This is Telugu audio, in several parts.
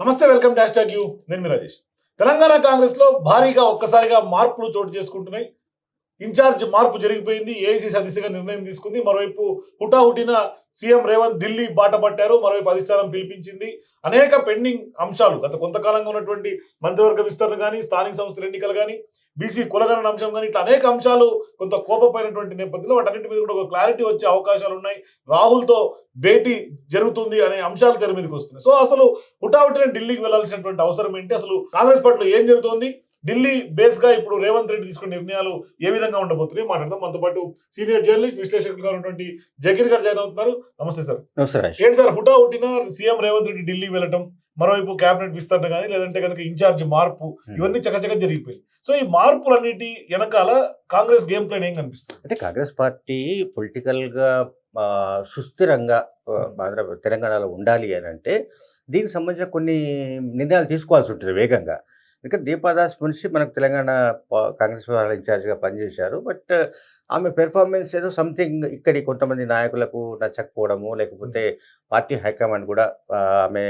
నమస్తే వెల్కమ్ డాష్ టాక్ యూ. నేను మీ రాజేష్. తెలంగాణ కాంగ్రెస్లో భారీగా ఒక్కసారిగా మార్పులు చోటు చేసుకుంటున్నాయి. ఇన్ఛార్జ్ మార్పు జరిగిపోయింది ఏఐసీ దిశగా నిర్ణయం తీసుకుంది. మరోవైపు హుటాహుటిన సీఎం రేవంత్ ఢిల్లీ బాట పట్టారు. మరోవైపు అధిష్టానం పిలిపించింది. అనేక పెండింగ్ అంశాలు గత కొంతకాలంగా ఉన్నటువంటి మంత్రివర్గ విస్తరణ కానీ స్థానిక సంస్థల ఎన్నికలు కానీ బీసీ కులగణన అంశం కానీ ఇట్లా అనేక అంశాలు కొంత కోపపోయినటువంటి నేపథ్యంలో వాటన్నిటి మీద కూడా ఒక క్లారిటీ వచ్చే అవకాశాలు ఉన్నాయి. రాహుల్తో భేటీ జరుగుతుంది అనే అంశాలు తెర మీదకి వస్తున్నాయి. సో అసలు హుటాహుటిన ఢిల్లీకి వెళ్ళాల్సినటువంటి అవసరం ఏంటి? అసలు కాంగ్రెస్ పార్టీలో ఏం జరుగుతోంది? ఢిల్లీ బేస్గా ఇప్పుడు రేవంత్ రెడ్డి తీసుకున్న నిర్ణయాలు ఏ విధంగా ఉండబోతున్నాయి? మాట్లాడదాం. మనతో పాటు సీనియర్ జర్నలిస్ట్ విశ్లేషకులుగా ఉన్నటువంటి జకీర్ గారు జాయిన్ అవుతున్నారు. నమస్తే సార్. ఏంటి సార్ హుటాహుటిన సీఎం రేవంత్ రెడ్డి ఢిల్లీ వెళ్ళటం మరోవైపు కేబినెట్ విస్తరణ కానీ లేదంటే కనుక ఇన్ఛార్జ్ మార్పు ఇవన్నీ చకచక జరిగిపోయింది సో ఈ మార్పులన్నిటి వెనకాల కాంగ్రెస్ గేమ్ ప్లాన్ ఏం కనిపిస్తుంది? అంటే కాంగ్రెస్ పార్టీ పొలిటికల్గా సుస్థిరంగా ఆంధ్ర తెలంగాణలో ఉండాలి అని అంటే దీనికి సంబంధించిన కొన్ని నిర్ణయాలు తీసుకోవాల్సి ఉంటుంది వేగంగా. ఎందుకంటే దీపాదాస్ మున్షి మనకు తెలంగాణ కాంగ్రెస్ వాళ్ళ ఇన్ఛార్జ్గా పనిచేశారు. బట్ ఆమె పెర్ఫార్మెన్స్ ఏదో సంథింగ్ ఇక్కడి కొంతమంది నాయకులకు నచ్చకపోవడము లేకపోతే పార్టీ హైకమాండ్ కూడా ఆమె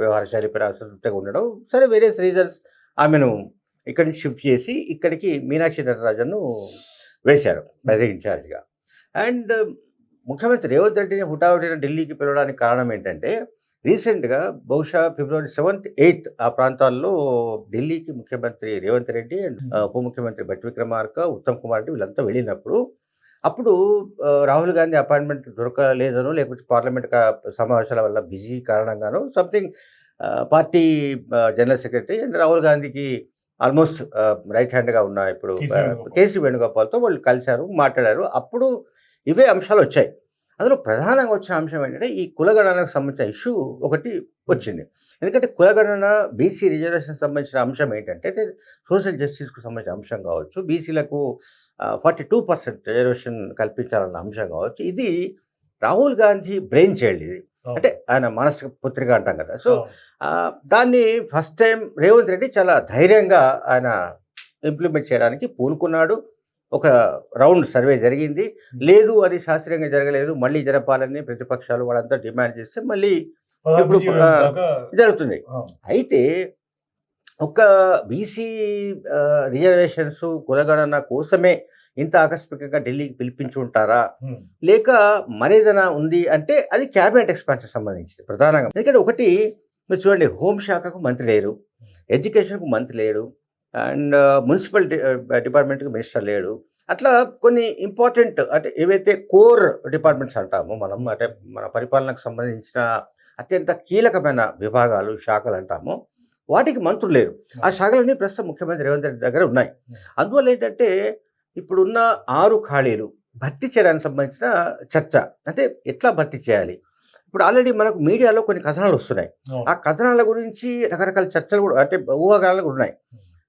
వ్యవహార శైలిపై అసంతృప్తిగా ఉండడం సరే వేరియస్ రీజన్స్ ఆమెను ఇక్కడి నుంచి షిఫ్ట్ చేసి ఇక్కడికి మీనాక్షి నటరాజన్ను వేశారు మెదక్ ఇన్ఛార్జ్గా. అండ్ ముఖ్యమంత్రి రేవంత్ రెడ్డిని హుటాహుటిన ఢిల్లీకి పిలవడానికి కారణం ఏంటంటే రీసెంట్గా బహుశా ఫిబ్రవరి సెవెంత్ ఎయిత్ ఆ ప్రాంతాల్లో ఢిల్లీకి ముఖ్యమంత్రి రేవంత్ రెడ్డి అండ్ ఉప ముఖ్యమంత్రి భట్టి విక్రమార్క ఉత్తమ్ కుమార్ రెడ్డి వీళ్ళంతా వెళ్ళినప్పుడు అప్పుడు రాహుల్ గాంధీ అపాయింట్మెంట్ దొరకలేదనో లేకపోతే పార్లమెంట్ సమావేశాల వల్ల busy కారణంగానో something party general secretary and Rahul గాంధీకి ఆల్మోస్ట్ రైట్ హ్యాండ్గా ఉన్న ఇప్పుడు. కేసీ వేణుగోపాల్తో వాళ్ళు కలిశారు మాట్లాడారు. అప్పుడు ఇవే అంశాలు వచ్చాయి. అందులో ప్రధానంగా వచ్చిన అంశం ఏంటంటే ఈ కులగణనకు సంబంధించిన ఇష్యూ ఒకటి వచ్చింది. ఎందుకంటే కులగణన బీసీ రిజర్వేషన్ సంబంధించిన అంశం ఏంటంటే సోషల్ జస్టిస్కు సంబంధించిన అంశం కావచ్చు బీసీలకు ఫార్టీ టూ పర్సెంట్ రిజర్వేషన్ కల్పించాలన్న అంశం కావచ్చు. ఇది రాహుల్ గాంధీ బ్రెయిన్ చైల్డ్ ఇది. అంటే ఆయన మానసిక పుత్రిక అంటాం కదా. సో దాన్ని ఫస్ట్ టైం రేవంత్ రెడ్డి చాలా ధైర్యంగా ఆయన ఇంప్లిమెంట్ చేయడానికి పూనుకున్నాడు. ఒక రౌండ్ సర్వే జరిగింది. లేదు అది శాస్త్రీయంగా జరగలేదు. మళ్ళీ జరపాలని ప్రతిపక్షాలు వాళ్ళంతా డిమాండ్ చేస్తే మళ్ళీ ఇప్పుడు, జరుగుతుంది. అయితే ఒక బీసీ రిజర్వేషన్స్ కులగణన కోసమే ఇంత ఆకస్మికంగా ఢిల్లీకి పిలిపించి ఉంటారా? లేక మరేదైనా ఉంది అంటే అది క్యాబినెట్ ఎక్స్పాన్షన్ సంబంధించింది ప్రధానంగా. ఎందుకంటే ఒకటి మీరు చూడండి హోంశాఖకు మంత్రి లేరు. ఎడ్యుకేషన్కు మంత్రి లేడు. అండ్ మున్సిపల్ డిపార్ట్మెంట్కి మినిస్టర్ లేడు. అట్లా కొన్ని ఇంపార్టెంట్ అంటే ఏవైతే కోర్ డిపార్ట్మెంట్స్ అంటామో మనం అంటే మన పరిపాలనకు సంబంధించిన అత్యంత కీలకమైన విభాగాలు శాఖలు అంటామో వాటికి మంత్రులు లేరు. ఆ శాఖలన్నీ ప్రస్తుతం ముఖ్యమంత్రి రేవంత్ రెడ్డి దగ్గర ఉన్నాయి. అందువల్ల ఏంటంటే ఇప్పుడున్న ఆరు ఖాళీలు భర్తీ చేయడానికి సంబంధించిన చర్చ. అంటే ఎట్లా భర్తీ చేయాలి? ఇప్పుడు ఆల్రెడీ మనకు మీడియాలో కొన్ని కథనాలు వస్తున్నాయి. ఆ కథనాల గురించి రకరకాల చర్చలు కూడా అంటే ఊహాగానాలు కూడా ఉన్నాయి.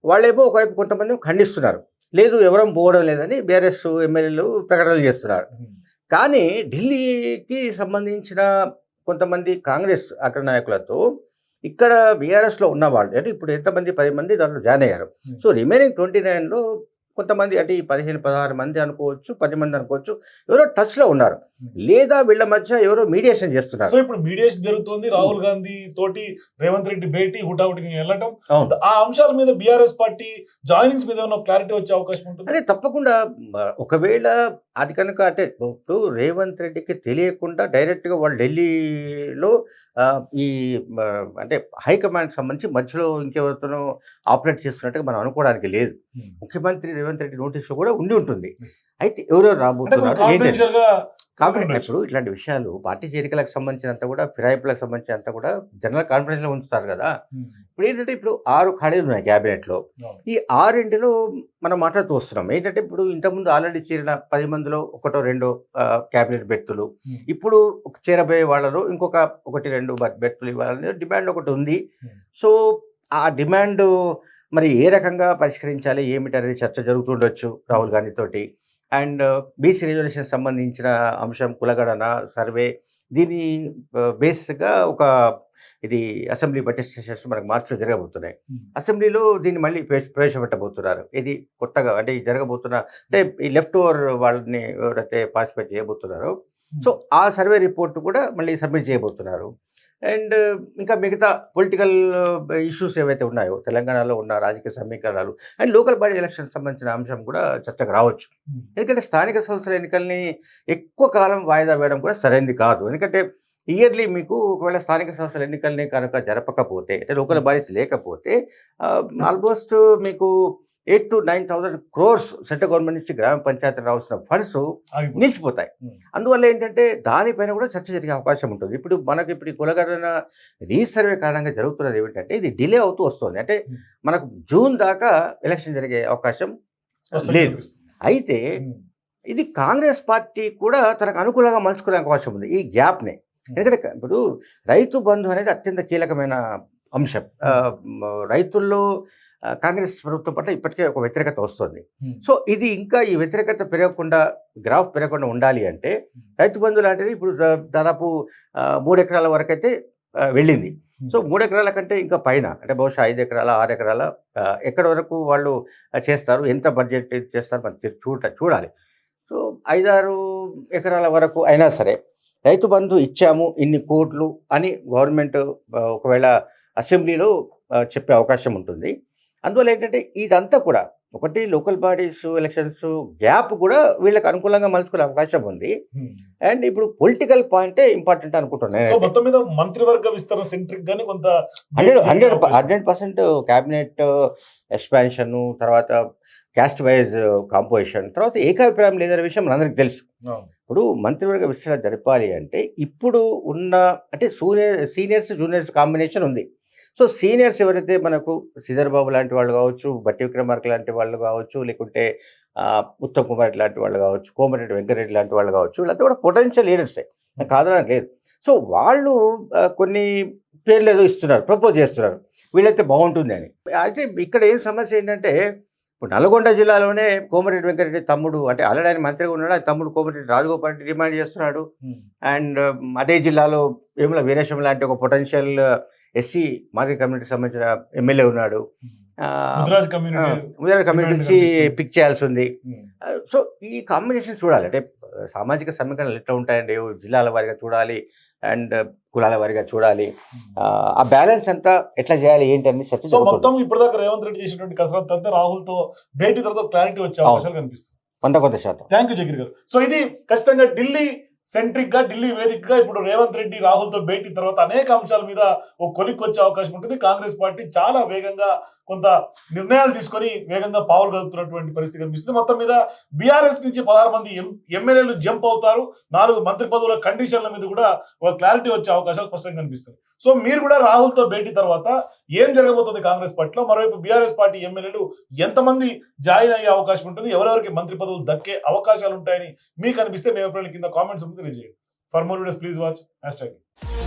వాళ్ళేమో ఒకవైపు కొంతమంది ఖండిస్తున్నారు. లేదు ఎవరం పోవడం లేదని బీఆర్ఎస్ ఎమ్మెల్యేలు ప్రకటనలు చేస్తున్నారు. కానీ ఢిల్లీకి సంబంధించిన కొంతమంది కాంగ్రెస్ అగ్ర నాయకులతో ఇక్కడ బీఆర్ఎస్లో ఉన్న వాళ్ళు అంటే ఇప్పుడు ఎంతమంది పది మంది దాంట్లో జాయిన్ అయ్యారు. Hmm. సో రిమైనింగ్ ట్వంటీ నైన్లో కొంతమంది అంటే ఈ పదిహేను పదహారు మంది అనుకోవచ్చు పది మంది అనుకోవచ్చు ఎవరో టచ్లో ఉన్నారు. లేదా వీళ్ళ మధ్య ఎవరో మీడియేషన్ సో చేస్తున్నారు ఇప్పుడు మీడియేషన్ జరుగుతుంది రాహుల్ గాంధీ తోటి రేవంత్ రెడ్డి భేటీ హుటాహుటిని వెళ్ళటం. ఆ అంశాల మీద బీఆర్ఎస్ పార్టీ జాయినింగ్స్ మీద ఏమైనా క్లారిటీ వచ్చే అవకాశం ఉంటుంది? అదే తప్పకుండా ఒకవేళ అది కనుక అంటే ఇప్పుడు రేవంత్ రెడ్డికి తెలియకుండా డైరెక్ట్గా వాళ్ళు ఢిల్లీలో ఈ అంటే హైకమాండ్ సంబంధించి మధ్యలో ఇంకెవరితోనో ఆపరేట్ చేస్తున్నట్టుగా మనం అనుకోవడానికి లేదు. ఉమ్. ముఖ్యమంత్రి రేవంత్ రెడ్డి నోటీసులో కూడా ఉండి ఉంటుంది. అయితే ఎవరెవరు రాబోతున్నారు కాబట్టి. ఇప్పుడు ఇట్లాంటి విషయాలు పార్టీ చేరికలకు సంబంధించినంత కూడా ఫిరాయింపులకు సంబంధించినంత కూడా జనరల్ కాన్ఫిడెన్స్లో ఉంచుతారు కదా ఇప్పుడు ఏంటంటే ఇప్పుడు ఆరు ఖాళీలు ఉన్నాయి క్యాబినెట్లో. ఈ ఆరింటిలో మనం మాట్లాడుతూ వస్తున్నాం ఏంటంటే ఇప్పుడు ఇంతకుముందు ఆల్రెడీ చేరిన పది మందిలో ఒకటో రెండో క్యాబినెట్ బెర్తులు. ఇప్పుడు చేరబోయే వాళ్ళలో ఇంకొక ఒకటి రెండు బెర్తులు ఇవ్వాలనే డిమాండ్ ఒకటి ఉంది. సో ఆ డిమాండ్ మరి ఏ రకంగా పరిష్కరించాలి ఏమిటి అనేది చర్చ జరుగుతుండొచ్చు రాహుల్ గాంధీ తోటి అండ్ బీసీ రిజర్వేషన్ సంబంధించిన అంశం కులగణన సర్వే దీని బేస్గా ఒక ఇది అసెంబ్లీ బడ్జెట్ సెషన్స్ మనకు మార్చిలో జరగబోతున్నాయి. అసెంబ్లీలో దీన్ని మళ్ళీ ప్రవేశ- ప్రవేశపెట్టబోతున్నారు ఇది కొత్తగా అంటే జరగబోతున్న అంటే ఈ లెఫ్ట్ ఓవర్ వాళ్ళని ఎవరైతే పార్టిసిపేట్ చేయబోతున్నారో సో ఆ సర్వే రిపోర్ట్ కూడా మళ్ళీ సబ్మిట్ చేయబోతున్నారు. అండ్ ఇంకా మిగతా పొలిటికల్ ఇష్యూస్ ఏవైతే ఉన్నాయో తెలంగాణలో ఉన్న రాజకీయ సమీకరణాలు అండ్ లోకల్ బాడీ ఎలక్షన్ సంబంధించిన అంశం కూడా చర్చకు రావచ్చు. ఎందుకంటే స్థానిక సంస్థల ఎన్నికల్ని ఎక్కువ కాలం వాయిదా వేయడం కూడా సరైనది కాదు. ఎందుకంటే ఇయర్లీ మీకు ఒకవేళ స్థానిక సంస్థల ఎన్నికల్ని కనుక జరపకపోతే అంటే లోకల్ బాడీస్ లేకపోతే ఆల్మోస్ట్ మీకు eight to nine thousand crores central government నుంచి గ్రామ పంచాయతీ రావాల్సిన ఫండ్స్. నిలిచిపోతాయి. అందువల్ల ఏంటంటే దానిపైన కూడా చర్చ జరిగే అవకాశం ఉంటుంది ఇప్పుడు మనకి ఇప్పుడు ఈ కులగణన రీసర్వే కారణంగా జరుగుతున్నది ఏమిటంటే ఇది డిలే అవుతూ వస్తుంది అంటే. మనకు జూన్ దాకా ఎలక్షన్ జరిగే అవకాశం లేదు. అయితే. ఇది కాంగ్రెస్ పార్టీ కూడా తనకు అనుకూలంగా మలుచుకునే అవకాశం ఉంది ఈ గ్యాప్ని ఎందుకంటే ఇప్పుడు రైతు బంధు అనేది అత్యంత కీలకమైన అంశం రైతుల్లో కాంగ్రెస్ ప్రభుత్వం పట్ల ఇప్పటికే ఒక వ్యతిరేకత వస్తుంది. సో ఇది ఇంకా ఈ వ్యతిరేకత పెరగకుండా గ్రాఫ్ పెరగకుండా ఉండాలి అంటే రైతు బంధు లాంటిది ఇప్పుడు దాదాపు మూడు ఎకరాల వరకు అయితే వెళ్ళింది. సో మూడు ఎకరాల కంటే ఇంకా పైన అంటే బహుశా ఐదు ఎకరాల ఆరు ఎకరాల ఎక్కడి వరకు వాళ్ళు చేస్తారు ఎంత బడ్జెట్ చేస్తారు మనం చూడ చూడాలి. సో ఐదారు ఎకరాల వరకు అయినా సరే రైతు బంధు ఇచ్చాము ఇన్ని కోట్లు అని గవర్నమెంట్ ఒకవేళ అసెంబ్లీలో చెప్పే అవకాశం ఉంటుంది. అందువల్ల ఏంటంటే ఇదంతా కూడా ఒకటి లోకల్ బాడీస్ ఎలక్షన్స్ గ్యాప్ కూడా వీళ్ళకి అనుకూలంగా మలుచుకునే అవకాశం ఉంది. అండ్ ఇప్పుడు పొలిటికల్ పాయింటే ఇంపార్టెంట్ అనుకుంటున్నాను మొత్తం మీద మంత్రివర్గ విస్తరణ సెంట్రిక్ గానీ కొంత హండ్రెడ్ హండ్రెడ్ అవకాశం. హండ్రెడ్ పర్సెంట్ క్యాబినెట్ ఎక్స్పాన్షన్ తర్వాత క్యాస్ట్ వైజ్ కాంపోజిషన్ తర్వాత ఏకాభిప్రాయం లేదనే విషయం మనందరికీ తెలుసు. ఇప్పుడు మంత్రివర్గ విస్తరణ జరపాలి అంటే ఇప్పుడు ఉన్న అంటే సూనియర్ సీనియర్స్ జూనియర్స్ కాంబినేషన్ ఉంది సో సీనియర్స్ ఎవరైతే మనకు శ్రీధర్ బాబు లాంటి వాళ్ళు కావచ్చు బట్టి విక్రమార్క లాంటి వాళ్ళు కావచ్చు లేకుంటే ఉత్తమ్ కుమార్ లాంటి వాళ్ళు కావచ్చు కోమటిరెడ్డి వెంకటరెడ్డి లాంటి వాళ్ళు కావచ్చు వీళ్ళంతా కూడా పొటెన్షియల్ లీడర్సే కాదనడం లేదు. సో వాళ్ళు కొన్ని పేర్లు ఏదో ఇస్తున్నారు ప్రపోజ్ చేస్తున్నారు. వీళ్ళైతే బాగుంటుంది అని. అయితే ఇక్కడ ఏం సమస్య ఏంటంటే ఇప్పుడు నల్గొండ జిల్లాలోనే కోమటిరెడ్డి వెంకటరెడ్డి తమ్ముడు అంటే ఆల్రెడీ ఆయన మంత్రిగా ఉన్నాడు తమ్ముడు కోమటిరెడ్డి రాజగోపాల్ రెడ్డి డిమాండ్ చేస్తున్నాడు. అండ్ అదే జిల్లాలో వేముల వీరేశం లాంటి ఒక పొటెన్షియల్ ఎస్సీ మార్కెట్ కమ్యూనిటీకి సంబంధించిన ఎమ్మెల్యే ఉన్నాడు. ఆ, ముదిరాజ్ కమ్యూనిటీ నుంచి. పిక్ చేయాల్సి ఉంది సో ఈ కాంబినేషన్ చూడాలి. అంటే సామాజిక సమీకరణలు ఎట్లా ఉంటాయండి? జిల్లాల వారిగా చూడాలి అండ్ కులాల వారిగా చూడాలి. ఆ, ఆ బ్యాలెన్స్ అంతా ఎట్లా చేయాలి ఏంటి అని చర్చ. మొత్తం ఇప్పటిదాకా రేవంత్ రెడ్డి చేసినటువంటి కసరత్తు అంతా రాహుల్తో భేటీ తర్వాత క్లారిటీ వచ్చే అవకాశాలు కనిపిస్తుంది వంద కొంత శాతం. థ్యాంక్ యూ జగీర్ గారు. సో ఇది ఖచ్చితంగా ఢిల్లీ సెంట్రిక్గా ఢిల్లీ వేదికగా ఇప్పుడు రేవంత్ రెడ్డి రాహుల్తో భేటీ తర్వాత అనేక అంశాల మీద ఒక కొలిక్కి వచ్చే అవకాశం ఉంటుంది. కాంగ్రెస్ పార్టీ చాలా వేగంగా కొంత నిర్ణయాలు తీసుకొని వేగంగా పావులు కలుపుతున్నటువంటి పరిస్థితి కనిపిస్తుంది. మొత్తం మీద బీఆర్ఎస్ నుంచి పదహారు మంది ఎం- ఎమ్మెల్యేలు జంప్ అవుతారు. నాలుగు మంత్రి పదవుల కండిషన్ల మీద కూడా ఒక క్లారిటీ వచ్చే అవకాశాలు స్పష్టంగా కనిపిస్తుంది సో మీరు కూడా రాహుల్తో భేటీ తర్వాత ఏం జరగబోతుంది కాంగ్రెస్ పార్టీలో? మరోవైపు బీఆర్ఎస్ పార్టీ ఎమ్మెల్యేలు ఎంతమంది జాయిన్ అయ్యే అవకాశం ఉంటుంది? ఎవరెవరికి మంత్రి పదవులు దక్కే అవకాశాలు ఉంటాయని మీకు అనిపిస్తే మేము ఎప్పుడైనా కింద కామెంట్స్ समझते रहिए। For more videos please watch hashtag.